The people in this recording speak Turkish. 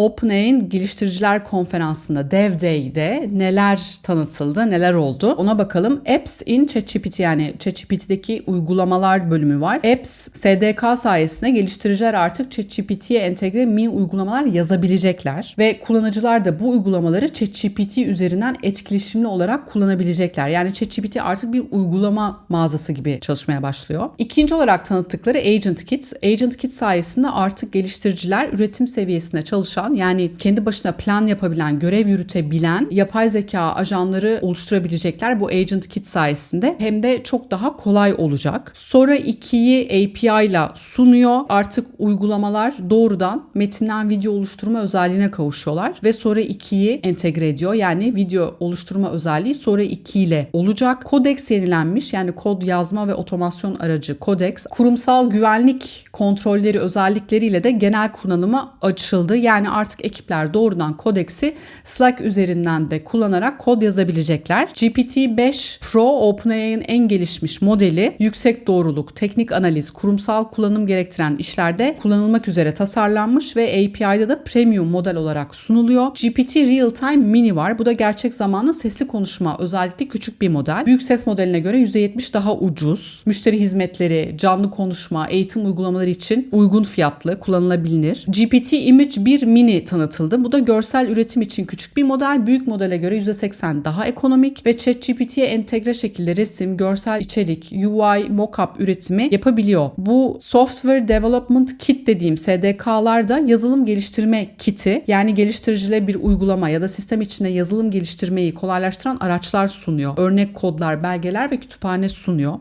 OpenAI'nin geliştiriciler konferansında Dev Day'de neler tanıtıldı, neler oldu ona bakalım. Apps in ChatGPT yani ChatGPT'deki uygulamalar bölümü var. Apps SDK sayesinde geliştiriciler artık ChatGPT'ye entegre mi uygulamalar yazabilecekler ve kullanıcılar da bu uygulamaları ChatGPT üzerinden etkileşimli olarak kullanabilecekler. Yani ChatGPT artık bir uygulama mağazası gibi çalışmaya başlıyor. İkinci olarak tanıttıkları Agent Kit. Agent Kit sayesinde artık geliştiriciler üretim seviyesinde çalışan yani kendi başına plan yapabilen, görev yürütebilen yapay zeka ajanları oluşturabilecekler bu Agent Kit sayesinde. Hem de çok daha kolay olacak. Sonra 2'yi API ile sunuyor. Artık uygulamalar doğrudan metinden video oluşturma özelliğine kavuşuyorlar ve sonra 2'yi entegre ediyor. Yani video oluşturma özelliği sonra 2 ile olacak. Codex yenilenmiş yani kod yazma ve otomasyon aracı Codex. Kurumsal güvenlik kontrolleri özellikleriyle de genel kullanıma açıldı. Yani artık ekipler doğrudan Codex'i Slack üzerinden de kullanarak kod yazabilecekler. GPT-5 Pro OpenAI'nin en gelişmiş modeli yüksek doğruluk, teknik analiz, kurumsal kullanım gerektiren işlerde kullanılmak üzere tasarlanmış ve API'de de premium model olarak sunuluyor. GPT Real Time Mini var. Bu da gerçek zamanlı sesli konuşma özellikle küçük bir model. Büyük ses modeline göre %70 daha ucuz. Müşteri hizmetleri, canlı konuşma, eğitim uygulamaları için uygun fiyatlı, kullanılabilir. GPT Image 1 Mini tanıtıldı. Bu da görsel üretim için küçük bir model. Büyük modele göre %80 daha ekonomik ve ChatGPT'ye entegre şekilde resim, görsel içerik, UI, mockup üretimi yapabiliyor. Bu Software Development Kit dediğim SDK'lar da yazılım geliştirme kiti yani geliştiricilere bir uygulama ya da sistem içinde yazılım geliştirmeyi kolaylaştıran araçlar sunuyor. Örnek kodlar, belgeler ve kütüphane sunuyor.